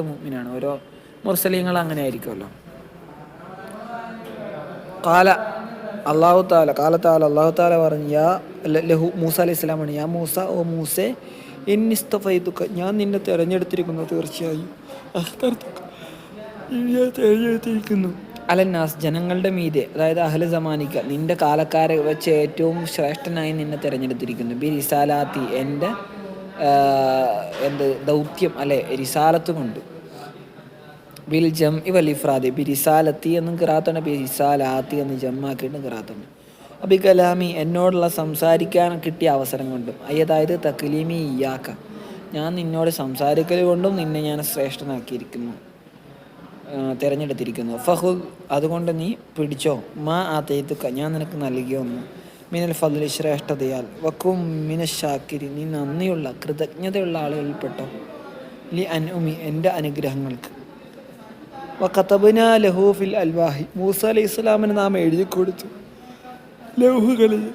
മുഅ്മിനാണ് ഓരോ മുർസലീങ്ങൾ അങ്ങനെ ആയിരിക്കുമല്ലോ കാല അള്ളാഹു താല കാല താല അള്ളാഹു താല പറഞ്ഞു യാ ലഹു മൂസ അലൈഹി സ്വലാമാണ് യാ മൂസ ഓ മൂസെ ഇന്നിസ്തഫൈതുക്ക ഞാൻ നിന്നെ തിരഞ്ഞെടുത്തിരിക്കുന്നു തീർച്ചയായും. തിരഞ്ഞെടുത്തിരിക്കുന്നു. അലന്നാസ് ജനങ്ങളുടെ മീതെ അതായത് അഹല സമാനിക്ക നിന്റെ കാലക്കാരെ വെച്ച് ഏറ്റവും ശ്രേഷ്ഠനായി നിന്നെ തിരഞ്ഞെടുത്തിരിക്കുന്നു. ബി റിസാലാത്തി എന്റെ എന്ത് ദൗത്യം അല്ലെ? റിസാലത്തുമുണ്ട് ബിൽ ജം ഇവ ലിഫ്രാദി ബി റിസാലത്തി എന്നും കിറാത്തുണ്ട്. ബി റിസാലാത്തി എന്ന് ജമ്മാക്കിയിട്ട് കിറാത്തുണ്ട്. അബി കലാമി എന്നോടുള്ള സംസാരിക്കാൻ കിട്ടിയ അവസരം കൊണ്ടും അതായത് തക്ലീമി ഇയാക്ക. ഞാൻ നിന്നോട് സംസാരിക്കൽ കൊണ്ടും നിന്നെ ഞാൻ ശ്രേഷ്ഠനാക്കിയിരിക്കുന്നു. തിരഞ്ഞെടുത്തിരിക്കുന്നു. ഫഹു അതുകൊണ്ട് നീ പിടിച്ചോ? മാ ആ തേത്തുക്ക ഞാൻ നിനക്ക് നൽകിയ ഒന്ന് മിനൽ ഫضل ശ്രേഷ്ഠതയാൽ. വക്കും മിന ഷാക്കിരി നീ നന്ദിയുള്ള കൃതജ്ഞതയുള്ള ആളുകളിൽപ്പെട്ടോ ലി അൻ ഉമി എന്റെ അനുഗ്രഹങ്ങൾക്ക്. വക്കത്തബിന ലഹൂഫിൽ അൽവാഹി മൂസ അലൈഹി ഇസ്ലാമിന് നാം എഴുതി കൊടുത്തു. ലഹുകളിൽ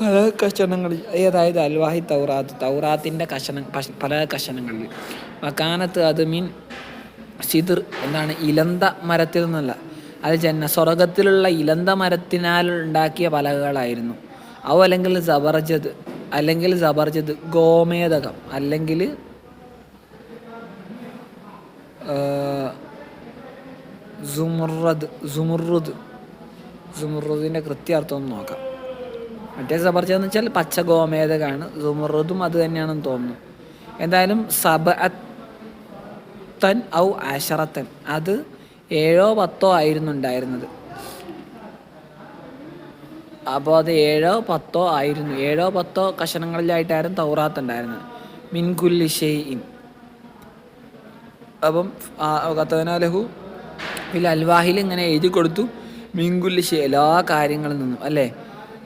പല കഷണങ്ങളിൽ അതായത് അൽവാഹി തൗറാത്ത് തൗറാത്തിന്റെ കഷണ കഷ- പല കഷണങ്ങളിൽ. വക്കാനത്ത് അത് മീൻ സിദിർ എന്താണ് ഇലന്ത മരത്തിൽ നിന്നല്ല. അത് ജന്ന സ്വർഗത്തിലുള്ള ഇലന്ത മരത്തിനാൽ ഉണ്ടാക്കിയ പലകകളായിരുന്നു അവ അല്ലെങ്കിൽ സബർജത് അല്ലെങ്കിൽ സബർജത് ഗോമേതകം അല്ലെങ്കിൽ സുമുറദ് സുമുറുദ് സുമുറുദിന്റെ കൃത്യാർത്ഥം ഒന്ന് നോക്കാം. മറ്റേ എന്ന് വെച്ചാൽ പച്ച ഗോമേതകാണ് സുമുറുദും അത് തന്നെയാണെന്ന് തോന്നുന്നു. എന്തായാലും സബ സബഅത്തൻ ഔ ആശറത്തൻ അത് ഏഴോ പത്തോ ആയിരുന്നു ഉണ്ടായിരുന്നത്. അപ്പോൾ അത് ഏഴോ പത്തോ ആയിരുന്നു. ഏഴോ പത്തോ കഷണങ്ങളിലായിട്ടായിരുന്നു തൗറാത്ത് ഉണ്ടായിരുന്നത്. മിൻകുല്ലി ഷെയ്ഇൻ. അപ്പം കത്തനാലഹു ഇതിൽ അൽവാഹിൽ ഇങ്ങനെ എഴുതി കൊടുത്തു. മിൻകുല്ലിഷ എല്ലാ കാര്യങ്ങളിൽ നിന്നും അല്ലേ?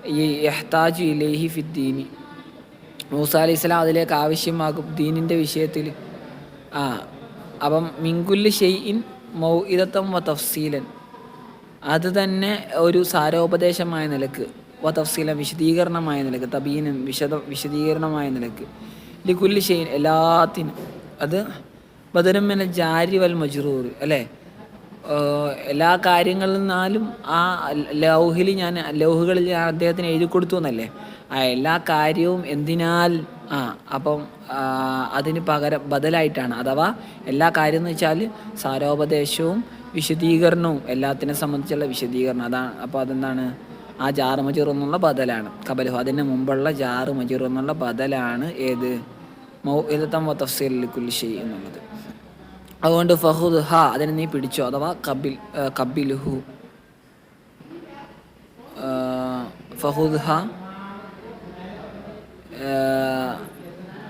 ഈ എഹ്താജു ഇലേഹി ഫിദ്ദീനി മൂസ അലി ഇസ്ലാം അതിലേക്ക് ആവശ്യമാകും ദീനിന്റെ വിഷയത്തിൽ. ആ അപ്പം മിങ്കുല്ലി ഷെയ്ഇൻ മൗ ഇതത്തം വ തഫ്സീലൻ. അത് തന്നെ ഒരു സാരോപദേശമായ നിലയ്ക്ക്. വ തഫ്സീലൻ വിശദീകരണമായ നിലയ്ക്ക് തബീനും വിശദ വിശദീകരണമായ നിലയ്ക്ക്. ലിക്കുല്ലി ഷെയ്ൻ എല്ലാത്തിനും. അത് ബദരമ്മനെ ജാരി വൽ മജ്റൂർ അല്ലേ? എല്ലാ കാര്യങ്ങളിൽ നിന്നാലും ആ ലൗഹിൽ ഞാൻ ലൗഹുകളിൽ ഞാൻ അദ്ദേഹത്തിന് എഴുതി കൊടുത്തു എന്നല്ലേ? ആ എല്ലാ കാര്യവും എന്തിനാൽ ആ അപ്പം അതിന് പകരം ബദലായിട്ടാണ്. അഥവാ എല്ലാ കാര്യം എന്ന് വെച്ചാൽ സാരോപദേശവും വിശദീകരണവും എല്ലാത്തിനെ സംബന്ധിച്ചുള്ള വിശദീകരണം. അതാണ് അപ്പോൾ അതെന്താണ്? ആ ജാറ് മജൂർ എന്നുള്ള ബദലാണ്. കബലഹു അതിന് മുമ്പുള്ള ജാറ് മജൂർ എന്നുള്ള ബദലാണ് ഏത്? എന്നുള്ളത്. അതുകൊണ്ട് ഫഹുദ് ഹ അതിനെ നീ പിടിച്ചോ അഥവാ കബിൽ കബിലുഹു. ഫഹുദ് ഹ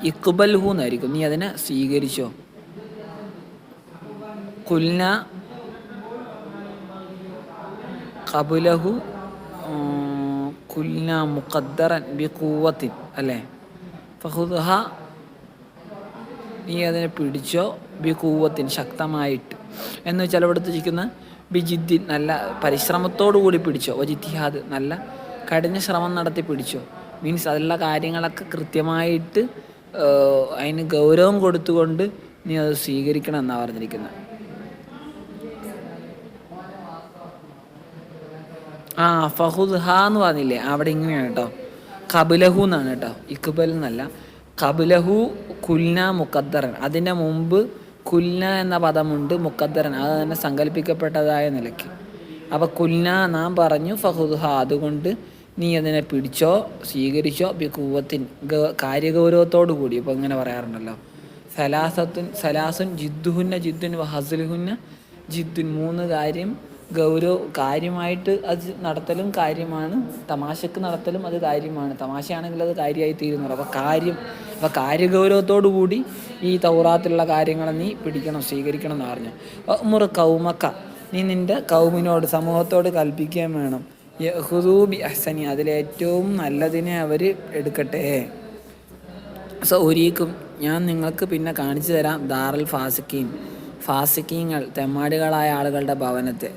ഇക്ബൽഹു എന്നായിരിക്കും. നീ അതിനെ സ്വീകരിച്ചോ? കുൽന കബുലഹു കുൽന മുഖദ്ദറൻ ബി കൂവത്തിൻ അല്ലേ? ഫഹുദ് ഹ നീ അതിനെ പിടിച്ചോ? ബി കൂവത്തിൻ ശക്തമായിട്ട്. എന്ന് വെച്ചാൽ ഇവിടെ ഇരിക്കുന്ന ബിജിദ്ദിൻ നല്ല പരിശ്രമത്തോടു കൂടി പിടിച്ചോ? വജിത്തിഹാദ് നല്ല കഠിന ശ്രമം നടത്തി പിടിച്ചോ? മീൻസ് അതിലുള്ള കാര്യങ്ങളൊക്കെ കൃത്യമായിട്ട് അതിന് ഗൗരവം കൊടുത്തുകൊണ്ട് നീ അത് സ്വീകരിക്കണം എന്നാണ് പറഞ്ഞിരിക്കുന്നത്. ആ ഫഹുദ് ഹ എന്ന് പറഞ്ഞില്ലേ? അവിടെ ഇങ്ങനെയാണ് കേട്ടോ. കബുലഹു എന്നാണ് കേട്ടോ. ഇക്ബൽ എന്നല്ല. കബുലഹു കുൽന മുക്കദ്ദറൻ അതിന്റെ മുമ്പ് കുൽന എന്ന പദമുണ്ട് മുക്കദ്ദറൻ അത് തന്നെ സങ്കല്പിക്കപ്പെട്ടതായ നിലയ്ക്ക്. അപ്പോൾ കുൽന നാം പറഞ്ഞു ഫഹുദ് ഹ. അതുകൊണ്ട് നീ അതിനെ പിടിച്ചോ സ്വീകരിച്ചോ ബി കൂവത്തിൻ ഗ- കാര്യഗൗരവത്തോടു കൂടി. ഇപ്പോൾ ഇങ്ങനെ പറയാറുണ്ടല്ലോ. സലാസത്തുൻ സലാസുൻ ജിദ്ദുഹുന്ന ജിദ്ദുൻ വഹസുൽഹുന്ന ജിദ്ദുൻ. മൂന്ന് കാര്യം ഗൗരവ കാര്യമായിട്ട് അത് നടത്തലും കാര്യമാണ്. തമാശക്ക് നടത്തലും അത് കാര്യമാണ്. തമാശയാണെങ്കിൽ അത് കാര്യമായി തീരുന്നുള്ളൂ അപ്പോൾ കാര്യം അപ്പോൾ കാര്യഗൗരവത്തോടു കൂടി ഈ തൗറാത്തിലുള്ള കാര്യങ്ങളെ നീ പിടിക്കണം സ്വീകരിക്കണം എന്ന് പറഞ്ഞു. മുറ കൗമക്ക നീ നിന്റെ കൗമിനോട് സമൂഹത്തോട് കൽപ്പിക്കുകയും വേണം. യഹുദൂബി അഹ്സനി അതിലേറ്റവും നല്ലതിനെ അവർ എടുക്കട്ടെ. സോ ഒരീക്കും ഞാൻ നിങ്ങൾക്ക് പിന്നെ കാണിച്ചു തരാം ദാറുൽ ഫാസിക്കീൻ. ഫാസിക്കീങ്ങൾ തെമ്മാടികളായ ആളുകളുടെ ഭവനത്തെ.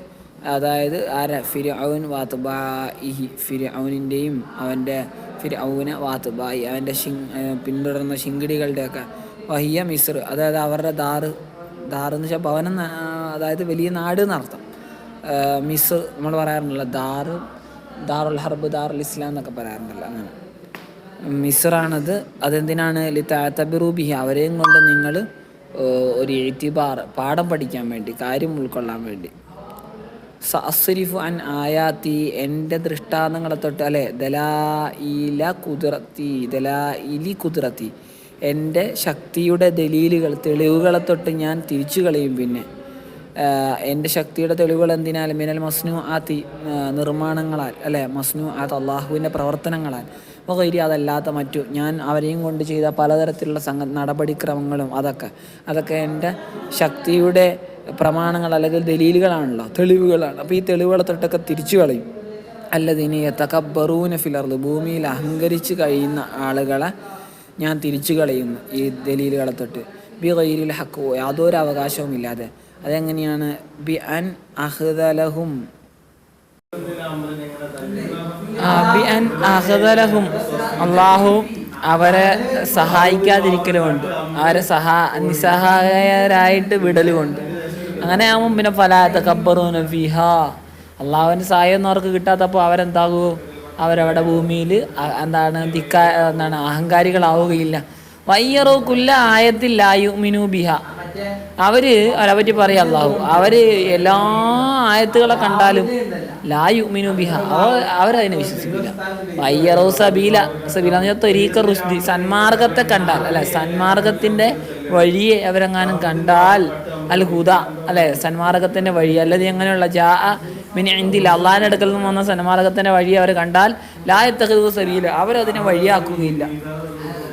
അതായത് ആര? ഫിർഔൻ വാത്തുബാഇഹി. ഫിർഔനിന്റെയും അവന്റെ ഫിർഔന വാത്തുബായി അവന്റെ ശിങ് പിന്തുടർന്ന ശിങ്കിടികളുടെയൊക്കെ. വഹിയ മിസ്ർ അതായത് അവരുടെ ദാറ് ദാർ എന്ന് വെച്ചാൽ ഭവനം അതായത് വലിയ നാട് എന്നർത്ഥം. മിസ് നമ്മൾ പറയാറുണ്ടല്ലോ ദാറ് ദാറുൽ ഹർബ് ദാറുൽ ഇസ്ലാം എന്നൊക്കെ പറയാറുണ്ടല്ലോ അങ്ങനെ. മിസ്റാണത് അതെന്തിനാണ്? ലിത്താത്തബിറൂബിഹി അവരെയും കൊണ്ട് നിങ്ങൾ ഒരു എഴുത്തിബാർ പാഠം പഠിക്കാൻ വേണ്ടി കാര്യം ഉൾക്കൊള്ളാൻ വേണ്ടി. സഅസ്രിഫു അൻ ആയാത്തി എന്റെ ദൃഷ്ടാന്തങ്ങളെ തൊട്ട് അല്ലെ? ദലായില കുതിറത്തി ദലായിലി കുതിറത്തി. എന്റെ ശക്തിയുടെ ദലീലുകൾ തെളിവുകളെ തൊട്ട് ഞാൻ തിരിച്ചു കളയും പിന്നെ. എന്റെ ശക്തിയുടെ തെളിവുകൾ എന്തിനാൽ? മിനൽ മസ്നു ആത്തി നിർമ്മാണങ്ങളാൽ അല്ലെ? മസ്നു ആത്ത് അള്ളാഹുവിന്റെ പ്രവർത്തനങ്ങളാൽ. വകൈരി അതല്ലാത്ത മറ്റു. ഞാൻ അവരെയും കൊണ്ട് ചെയ്ത പലതരത്തിലുള്ള സംഘ നടപടിക്രമങ്ങളും അതൊക്കെ. അതൊക്കെ എന്റെ ശക്തിയുടെ പ്രമാണങ്ങൾ അല്ലെങ്കിൽ ദലീലുകളാണല്ലോ തെളിവുകളാണ്. അപ്പോൾ ഈ തെളിവുകളെ തൊട്ടൊക്കെ തിരിച്ചു കളയും. അല്ലതിനെ തക്കബറൂന ഫിലർന്ന് ഭൂമിയിൽ അഹങ്കരിച്ച് കഴിയുന്ന ആളുകളെ ഞാൻ തിരിച്ചു കളയുന്നു ഈ ദലീലുകളെ തൊട്ട് ബി ഗൈരിൽ ഹക്കോ യാതൊരു അവകാശവും ഇല്ലാതെ. അതെങ്ങനെയാണ്? Be an അഹ്ദലഹും. ബി അൻ അള്ളാഹു അവരെ സഹായിക്കാതിരിക്കലുമുണ്ട്. അവരെ സഹാ നിസ്സഹായരായിട്ട് വിടലുമുണ്ട്. അങ്ങനെ ആകുമ്പോൾ പിന്നെ ഫലാത്ത കബറൂന ഫിഹ. അള്ളാഹുവിന്റെ സഹായമൊന്നും അവർക്ക് കിട്ടാത്തപ്പോൾ അവരെന്താകൂ? അവരവിടെ ഭൂമിയിൽ എന്താണ് ധിക്കാ എന്താണ് അഹങ്കാരികളാവുകയില്ല. വയ്യറോ കുല്ല ആയത്തിൽ മിനു ബിഹ. അവർ അവരെ പറയാം അള്ളാഹു അവർ എല്ലാ ആയത്തുകളെ കണ്ടാലും ലായു മിനു ബിഹ. അവരതിനെ വിശ്വസിക്കില്ല. വയ്യറോ സബീല സബീല തൊരീക്ക റുഷ്ദി. സന്മാർഗത്തെ കണ്ടാൽ അല്ലെ? സന്മാർഗത്തിന്റെ വഴിയെ അവരെങ്ങാനും കണ്ടാൽ അൽ ഹുദ അല്ലെ? സന്മാർഗത്തിന്റെ വഴി. അല്ലെങ്കിൽ എങ്ങനെയുള്ള ജാ മിനി ഇന്ത്യയിൽ അള്ളാഹിന് അടുക്കൽ നിന്ന് വന്ന സന്മാർഗത്തിന്റെ വഴി അവർ കണ്ടാൽ ലായത്തഹു സബീല. അവരതിനെ വഴിയാക്കുകയില്ല.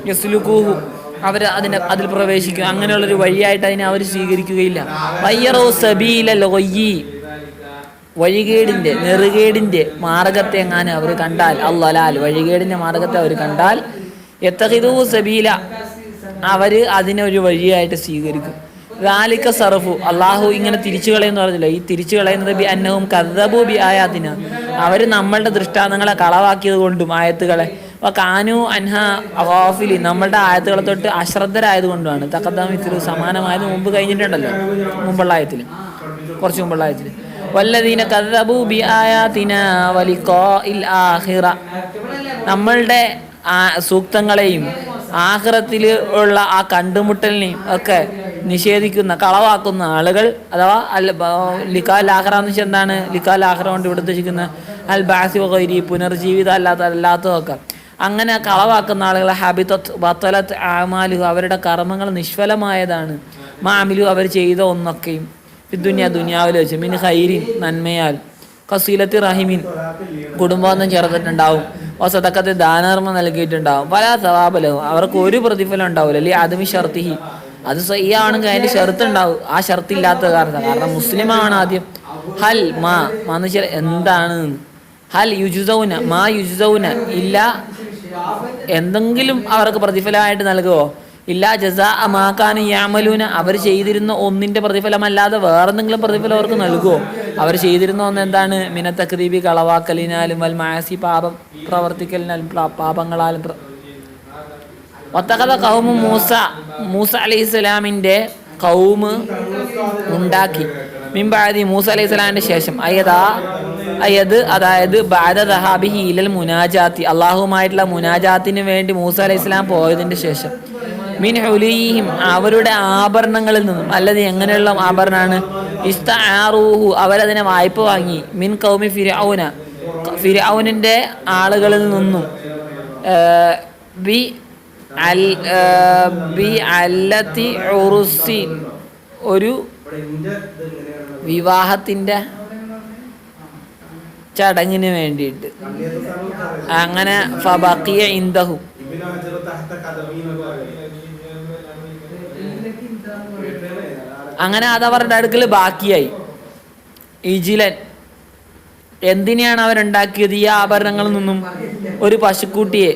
യസ്ലുക്കൂഹു അവർ അതിന് അതിൽ പ്രവേശിക്കും അങ്ങനെയുള്ളൊരു വഴിയായിട്ട് അതിനെ അവർ സ്വീകരിക്കുകയില്ല. വയ്യറോ സബീല ലോയി വഴികേടിന്റെ നെറുകേടിന്റെ മാർഗത്തെ എങ്ങാനും അവർ കണ്ടാൽ അള്ളലാൽ വഴികേടിന്റെ മാർഗത്തെ അവർ കണ്ടാൽ എത്തഹിദൂ സബീല. അവർ അതിനൊരു വഴിയായിട്ട് സ്വീകരിക്കും. റാലിക്ക സറഫു. അള്ളാഹു ഇങ്ങനെ തിരിച്ചു കളയെന്ന് പറഞ്ഞില്ല? ഈ തിരിച്ചു കളയുന്നത് ബി അന്നവും കഥബു ബി ആയാതിന്. അവർ നമ്മളുടെ ദൃഷ്ടാന്തങ്ങളെ കളവാക്കിയത് കൊണ്ടും ആയത്തുകളെ അപ്പൊ കാനു അൻഹ അവാഫിലി. നമ്മളുടെ ആയത്തുകളെ തൊട്ട് അശ്രദ്ധരായതുകൊണ്ടാണ് ഇത്തിരി സമാനമായത് മുമ്പ് കഴിഞ്ഞിട്ടുണ്ടല്ലോ. മുമ്പുള്ള ആയത്തിൽ. കുറച്ച് മുമ്പുള്ള ആയത്തിൽ. വല്ലദീന കഥബു ബി ആയാതിന ഇൽ ആഹിറ നമ്മളുടെ സൂക്തങ്ങളെയും ആഹ്റത്തിൽ ഉള്ള ആ കണ്ടുമുട്ടലിനെയും ഒക്കെ നിഷേധിക്കുന്ന കളവാക്കുന്ന ആളുകൾ അഥവാ അൽ ലിക്കാൽ ആഹ്റ എന്ന് വെച്ചാൽ എന്താണ്? ലിക്കാൽ ആഹ്റ കൊണ്ട് ഇവിടെ ഉദ്ദേശിക്കുന്ന അൽ ബാസി വകൈരി പുനർജീവിതം അല്ലാത്ത അല്ലാത്തതൊക്കെ. അങ്ങനെ കളവാക്കുന്ന ആളുകൾ ഹാബിത്തത്ത് വത്തലത്ത് ആമാലു അവരുടെ കർമ്മങ്ങൾ നിഷ്ഫലമായതാണ്. മാമിലു അവർ ചെയ്ത ഒന്നൊക്കെയും. ദുനിയ ദുനിയാവിൽ വെച്ച് മിൻ ഹൈരിൻ നന്മയാൽ. കസീലത്തി റഹിമിൻ കുടുംബമൊന്നും ചേർത്തിട്ടുണ്ടാവും വസതക്കത്തെ സതക്കത്തെ ദാനധർമ്മം നൽകിയിട്ടുണ്ടാവും. പല സവാബലവും അവർക്ക് ഒരു പ്രതിഫലം ഉണ്ടാവില്ല. അല്ലെ അതുമി ഷർത്തിഹി. അത് സയ്യാണെങ്കിൽ അതിന്റെ ഷർത്ത് ഉണ്ടാവും. ആ ഷർത്ത് ഇല്ലാത്ത കാരണം കാരണം മുസ്ലിമാണ് ആദ്യം. ഹൽ മാ മാ എന്താണ്? ഹൽ യുജുസൗന മാ യുജുസൗന ഇല്ല എന്തെങ്കിലും അവർക്ക് പ്രതിഫലമായിട്ട് നൽകുമോ ഇല്ല ജസാ അമാക്കാന് യാമലൂന. അവർ ചെയ്തിരുന്ന ഒന്നിന്റെ പ്രതിഫലമല്ലാതെ വേറെന്തെങ്കിലും പ്രതിഫലം അവർക്ക് നൽകുമോ അവർ ചെയ്തിരുന്ന ഒന്ന് എന്താണ്? മിനത്തക്രീബി കളവാക്കലിനാലും വൽ മാസി പാപം പ്രവർത്തിക്കലിനാലും പ്ര- പാപങ്ങളാലും ഒത്തകഥ കൗമ് മൂസ. മൂസ അലൈഹി സ്വലാമിന്റെ കൗമ് ഉണ്ടാക്കി. മിമ്പാതി മൂസ അലൈഹി സ്വലാമിന്റെ ശേഷം. അയതാ അയത് അതായത് ബാദ ഹീലൽ ഇലൽ മുനാജാത്തി അള്ളാഹുമായിട്ടുള്ള മുനാജാത്തിന് വേണ്ടി മൂസ അലൈഹി ഇസ്ലാം പോയതിന്റെ ശേഷം. മിൻ ഹുലിഹിം അവരുടെ ആഭരണങ്ങളിൽ നിന്നും. അല്ലത് എങ്ങനെയുള്ള ആഭരണമാണ്? ഇസ്ത ആറൂഹു അവരതിനെ വായ്പ വാങ്ങി. മിൻ കൗമി ഫിരൗന ഫിരൗനിന്റെ ആളുകളിൽ നിന്നും. ബി അൽ ബി അല്ലത്തി ഒരു വിവാഹത്തിന്റെ ചടങ്ങിന് വേണ്ടിയിട്ട്. അങ്ങനെ ഫബക്കിയ ഇന്ദഹു. അങ്ങനെ അത് അവരുടെ അടുക്കൽ ബാക്കിയായി. ഇജിലൻ. എന്തിനെയാണ് അവരുണ്ടാക്കിയത്? ഈ ആഭരണങ്ങളിൽ നിന്നും ഒരു പശുക്കുട്ടിയെ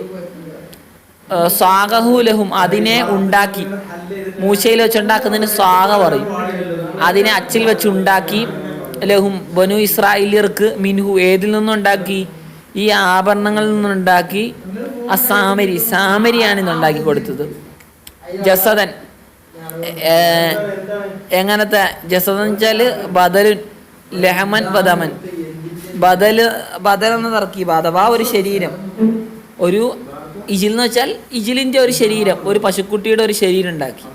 സ്വാഗഹുലഹും അതിനെ ഉണ്ടാക്കി. മൂശയിൽ വെച്ചുണ്ടാക്കുന്നതിന് സ്വാഗ പറയും. അതിനെ അച്ചിൽ വെച്ച് ഉണ്ടാക്കി ലഹും ബനു ഇസ്രായേലിയർക്ക് മിൻഹു ഏതിൽ നിന്നുണ്ടാക്കി? ഈ ആഭരണങ്ങളിൽ നിന്നുണ്ടാക്കി. ആ സാമരി സാമരിയാണ് ഇന്ന് ഉണ്ടാക്കി കൊടുത്തത്. ജസദൻ എങ്ങനത്തെ? ജസദൻ വെച്ചാൽ ബദലു ലഹമൻ ബദമൻ. ബദൽ ബദൽ എന്ന തർക്കീബ് അഥവാ ഒരു ശരീരം. ഒരു ഇജിൽ എന്ന് വെച്ചാൽ ഇജിലിന്റെ ഒരു ശരീരം ഒരു പശുക്കുട്ടിയുടെ ഒരു ശരീരം ഉണ്ടാക്കി.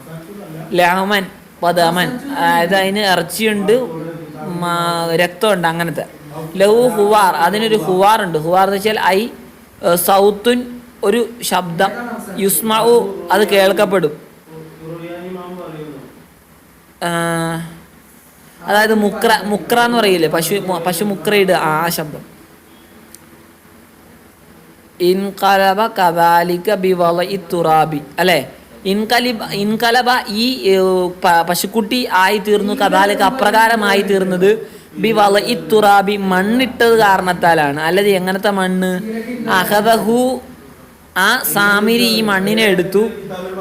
ലഹമൻ ബദമൻ അതായത് അതിന് ഇറച്ചിയുണ്ട് രക്തമുണ്ട് അങ്ങനത്തെ. ലഹു ഹുവാർ അതിനൊരു ഹുവാർ ഉണ്ട് ഹുവാർ എന്ന് വെച്ചാൽ ഐ സൗത്തുൻ ഒരു ശബ്ദം. യുസ്മഉ അത് കേൾക്കപ്പെടും. അതായത് മുക്ര മുക്ര എന്ന് പറയില്ലേ? പശു പശു മുക്രയിടുക ആ ശബ്ദം ശബ്ദം. ഇൻകലബ കബാലിക ബിവള തുറാബി. അല്ലേ? ഇൻകലിബ ഇൻകലബ ഈ പശുക്കുട്ടി ആയി തീർന്നു കദാലിക അപ്രകാരമായി തീർന്നത് ബി ബിവള തുറാബി മണ്ണിട്ടത് കാരണത്താലാണ്. അല്ലത് എങ്ങനത്തെ മണ്ണ്? അഹദഹു ആ സാമിരി ഈ മണ്ണിനെ എടുത്തു.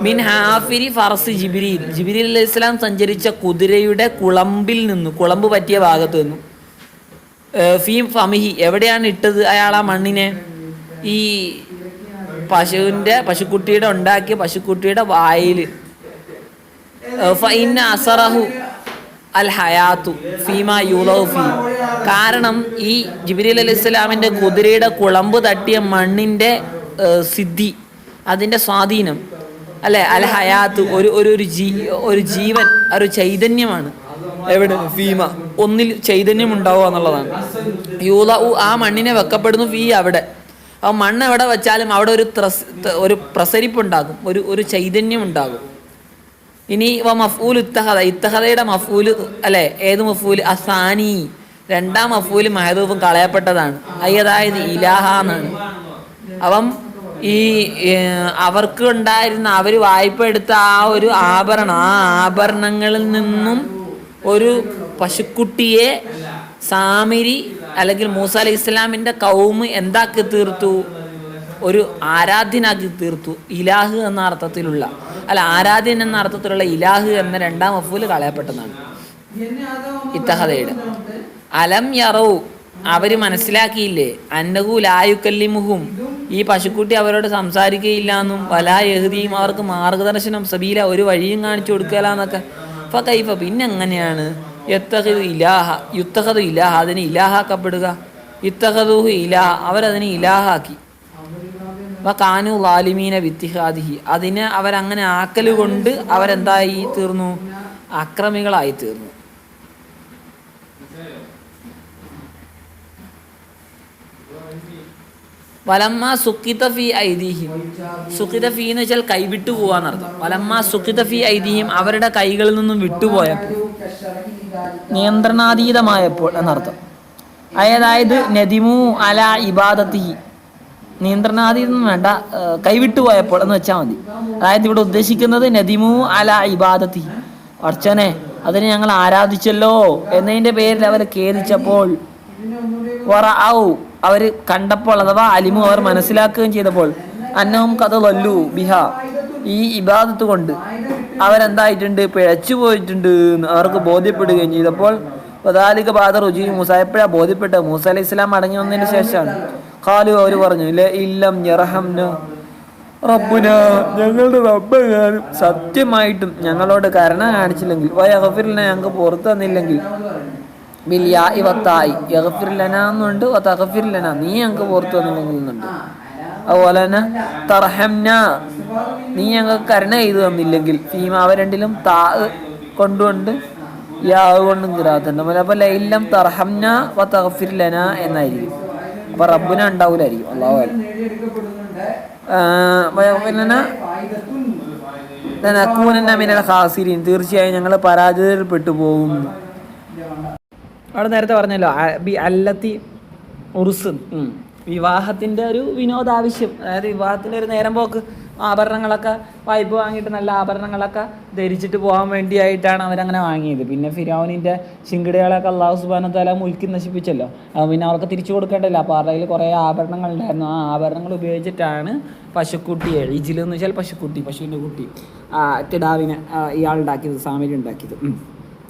മിൻ ഹാഫിരി ഫറസ് ജിബിരിയിൽ ജിബിരി അലൈഹി ഇസ്ലാം സഞ്ചരിച്ച കുതിരയുടെ കുളമ്പിൽ നിന്ന്. കുളമ്പ് പറ്റിയ ഭാഗത്ത് നിന്നു. ഫീം ഫമിഹി. എവിടെയാണ് ഇട്ടത് അയാൾ ആ മണ്ണിനെ? ഈ പശുവിന്റെ പശുക്കുട്ടിയുടെ ഉണ്ടാക്കിയ പശുക്കുട്ടിയുടെ വായിൽ ഫൈന അസറഹു അൽ ഹയാത്തു ഫീമ യൂലഹു ഫീ. കാരണം ഈ ജിബിരി അലി ഇസ്ലാമിന്റെ കുതിരയുടെ കുളമ്പ് തട്ടിയ മണ്ണിന്റെ സിദ്ധി അതിന്റെ സ്വാധീനം. അല്ലെ? അൽ ഹയാത്ത് ഒരു ഒരു ജീ ഒരു ജീവൻ ഒരു ചൈതന്യമാണ്. എവിടെ? ഫീമ. ഒന്നിൽ ചൈതന്യം ഉണ്ടാവുക എന്നുള്ളതാണ്. യൂല ആ മണ്ണിനെ വെക്കപ്പെടുന്നു ഫീ അവിടെ. ആ മണ്ണ് എവിടെ വെച്ചാലും അവിടെ ഒരു ത്രസ് ഒരു പ്രസരിപ്പ് ഉണ്ടാകും ഒരു ഒരു ചൈതന്യം ഉണ്ടാകും ഇനി വ മഫൂൽ ഇത്തഹദ ഇത്തഹദയുടെ മഫൂൽ അല്ലെ ഏത് മഫൂൽ? അസാനി. രണ്ടാം മഫൂൽ മഹദൂഫും കളയപ്പെട്ടതാണ്. അയ്യതായത് ഇലാഹ എന്നാണ് അപ്പം ഈ അവർക്ക് ഉണ്ടായിരുന്ന അവർ വായ്പ എടുത്ത ആ ഒരു ആഭരണം ആ ആഭരണങ്ങളിൽ നിന്നും ഒരു പശുക്കുട്ടിയെ സാമിരി അല്ലെങ്കിൽ മൂസ അലൈഹി ഇസ്ലാമിന്റെ കൗമ് എന്താക്കി തീർത്തു? ഒരു ആരാധ്യനാക്കി തീർത്തു. ഇലാഹ് എന്ന അർത്ഥത്തിലുള്ള അല്ല ആരാധ്യൻ എന്ന അർത്ഥത്തിലുള്ള ഇലാഹ് എന്ന രണ്ടാം അഫൂൽ കളയപ്പെട്ടതാണ്. ഇത്തഹദയുടെ. അലം യറവു അവർ മനസ്സിലാക്കിയില്ലേ? അന്നകു ലായുക്കല്ലിമുഹും ഈ പശുക്കുട്ടി അവരോട് സംസാരിക്കുകയില്ല എന്നും വലാ യഹുദിയും അവർക്ക് മാർഗദർശനം സബീല ഒരു വഴിയും കാണിച്ചു കൊടുക്കല എന്നൊക്കെ കൈഫ പിന്നെ എങ്ങനെയാണ് യത്തഹദു ഇലാഹ യുത്തഹദു ഇലാഹ അതിന് ഇലാഹാക്കപ്പെടുക. ഇത്തഹദുഹു ഇലാഹ അവരതിനെ ഇലാഹാക്കി. വ കാനു ലാലിമീന വിത്തിഹാദിഹി അതിനെ അവരങ്ങനെ ആക്കൽ കൊണ്ട് അവരെന്തായി തീർന്നു? അക്രമികളായി തീർന്നു. വലമ്മ സുക്കിത ഫി ഐതിഹ്യം സുക്കിത ഫീ എന്ന് വെച്ചാൽ കൈവിട്ടു പോവാന്നർത്ഥം. വലമ്മ സുക്കിത ഫി ഐതിഹ്യം അവരുടെ കൈകളിൽ നിന്നും വിട്ടുപോയപ്പോൾ നിയന്ത്രണാതീതമായപ്പോൾ എന്നർത്ഥം. അതായത് നദിമു അല ഇബാദത്തി നിയന്ത്രണാതീതം വേണ്ട കൈവിട്ടുപോയപ്പോൾ കൈവിട്ടു പോയപ്പോൾ എന്ന് വെച്ചാൽ മതി. അതായത് ഇവിടെ ഉദ്ദേശിക്കുന്നത് നദിമു അല ഇബാദത്തി അർച്ചനെ അതിനെ ഞങ്ങൾ ആരാധിച്ചല്ലോ എന്നതിന്റെ പേരിൽ അവരെ ഖേദിച്ചപ്പോൾ അവർ കണ്ടപ്പോൾ അഥവാ അലിമു അവർ മനസ്സിലാക്കുകയും ചെയ്തപ്പോൾ അന്നവും കഥ ലല്ലു ബിഹ. ഈ ഇബാദത്ത് കൊണ്ട് അവരെന്തായിട്ടുണ്ട്? പിഴച്ചു പോയിട്ടുണ്ട് എന്ന് അവർക്ക് ബോധ്യപ്പെടുകയും ചെയ്തപ്പോൾ പതാലിക ബാദർ ഉജി മൂസ എപ്പോഴാണ് ബോധ്യപ്പെട്ടത് മൂസ അലൈഹി ഇസ്ലാം അടങ്ങി വന്നതിന് ശേഷമാണ്. കാലു അവർ പറഞ്ഞു "ല ഇല്ലം ഞങ്ങളുടെ റബ്ബെങ്ങാനും സത്യമായിട്ടും ഞങ്ങളോട് കരുണ കാണിച്ചില്ലെങ്കിൽ വയഗഫിറിനെ ഞങ്ങൾക്ക് പുറത്തു തന്നില്ലെങ്കിൽ ബില്യാ ഇവത്തായി. യഗഫിർലന എന്നുണ്ട് തഗഫിർലന നീ ഞങ്ങൾക്ക് പുറത്തു തന്നില്ലെങ്കിൽ എന്നുണ്ട് അതുപോലെ തന്നെ തർഹംന. നീ ഞങ്ങൾക്ക് കരുണ ചെയ്തു തന്നില്ലെങ്കിൽ ഫീമ അവ രണ്ടിലും താ കൊണ്ടുകൊണ്ട് യാവ് കൊണ്ടും കിറാത്തുണ്ട് അപ്പൊ ലൈലം തർഹംന വ തഗഫിർലന എന്നായിരിക്കും. അപ്പൊ റബ്ബിന ഉണ്ടാവില്ലായിരിക്കും അള്ളാഹു ലനകൂനന്ന മിനൽ ഖാസിരീൻ. തീർച്ചയായും ഞങ്ങൾ പരാജയപ്പെട്ടു പോകും. അവിടെ നേരത്തെ പറഞ്ഞല്ലോ അല്ലത്തി ഉറുസ്. വിവാഹത്തിന്റെ ഒരു വിനോദാവശ്യം. അതായത് വിവാഹത്തിന്റെ ഒരു നേരം പോക്ക് ആഭരണങ്ങളൊക്കെ വായ്പ വാങ്ങിയിട്ട് നല്ല ആഭരണങ്ങളൊക്കെ ധരിച്ചിട്ട് പോകാൻ വേണ്ടിയായിട്ടാണ് അവരങ്ങനെ വാങ്ങിയത്. പിന്നെ ഫിരോനിന്റെ ശിങ്കിടികളൊക്കെ അള്ളാഹു സുബാന തല മുൽക്കി നശിപ്പിച്ചല്ലോ. പിന്നെ അവർക്ക് തിരിച്ചു കൊടുക്കേണ്ടല്ലോ. അപ്പോൾ അവരുടെ കുറേ ആഭരണങ്ങൾ ഉണ്ടായിരുന്നു. ആ ആഭരണങ്ങൾ ഉപയോഗിച്ചിട്ടാണ് പശുക്കുട്ടിയെ ഇജിലെന്ന് വെച്ചാൽ പശുക്കുട്ടി പശുവിന്റെ കുട്ടി കിടാവിനെ ഇയാളുണ്ടാക്കിയത് സാമിലി ഉണ്ടാക്കിയത്.